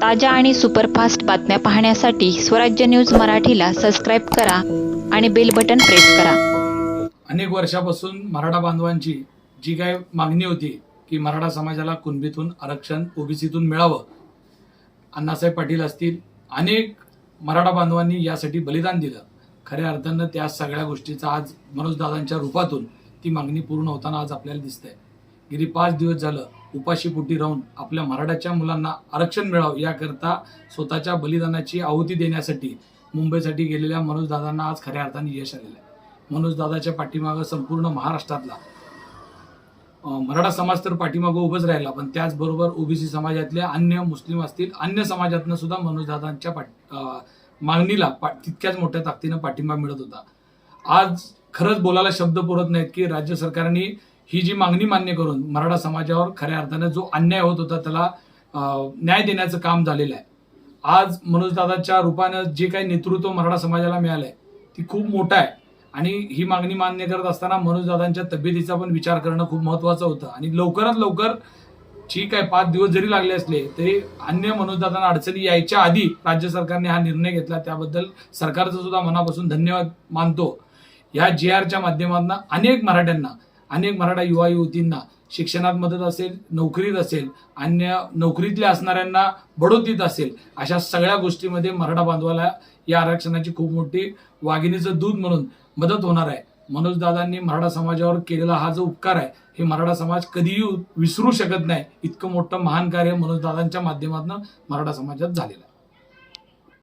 ताज्या आणि सुपरफास्ट बातम्या पाहण्यासाठी स्वराज्य न्यूज मराठीला सबस्क्राईब करा आणि बेल बटन प्रेस करा. अनेक वर्षापासून मराठा बांधवांची जी काय मागणी होती की मराठा समाजाला कुणबीतून आरक्षण ओबीसीतून मिळावं अण्णासाहेब पाटील असतील अनेक मराठा बांधवांनी यासाठी बलिदान दिलं. खऱ्या अर्थानं त्या सगळ्या गोष्टीचा आज मनोजदादांच्या रूपातून ती मागणी पूर्ण होताना आज आपल्याला दिसतंय. गेली पाच दिवस झालं उपाशीपोटी राहून आपल्या मराठाच्या मुलांना आरक्षण मिळावं याकरता स्वतःच्या बलिदानाची आहुती देण्यासाठी मुंबईसाठी गेलेल्या मनोजदादांना आज खऱ्या अर्थाने यश आलेलं आहे. मनोजदादाच्या पाठीमागं संपूर्ण महाराष्ट्रातला मराठा समाज तर पाठीमागं उभंच राहिला पण त्याचबरोबर ओबीसी समाजातल्या अन्य मुस्लिम असतील अन्य समाजातनं सुद्धा मनोजदादांच्या पाठ अं, मागणीला पा तितक्याच मोठ्या ताकदीनं पाठिंबा मिळत होता. आज खरंच बोलायला शब्द पुरत नाहीत की राज्य सरकारने ही जी मागणी मान्य करून मराठा समाजावर खऱ्या अर्थानं जो अन्याय होत होता त्याला न्याय देण्याचं काम झालेलं आहे. आज मनोजदादाच्या रूपानं जे काही नेतृत्व मराठा समाजाला मिळालंय ती खूप मोठं आहे. आणि ही मागणी मान्य करत असताना मनोजदादांच्या तब्येतीचा पण विचार करणं खूप महत्वाचं होतं. आणि लवकरात लवकर ठीक आहे पाच दिवस जरी लागले असले तरी अन्य मनोजदादांना अडचणी यायच्या आधी राज्य सरकारने हा निर्णय घेतला. त्याबद्दल सरकारचं सुद्धा मनापासून धन्यवाद मानतो. ह्या जे आरच्या माध्यमातून अनेक मराठ्यांना अनेक मराठा युवा युवतींना शिक्षणात मदत असेल नोकरीत असेल अन्य नोकरीतल्या असणाऱ्यांना बढोतीत असेल अशा सगळ्या गोष्टीमध्ये मराठा बांधवाला या आरक्षणाची खूप मोठी वाघिणीचं दूध म्हणून मदत होणार आहे. मनोज दादांनी मराठा समाजावर केलेला हा जो उपकार आहे हे मराठा समाज कधीही विसरू शकत नाही. इतकं मोठं महान कार्य मनोज दादांच्या माध्यमातून मराठा समाजात झालेलं आहे.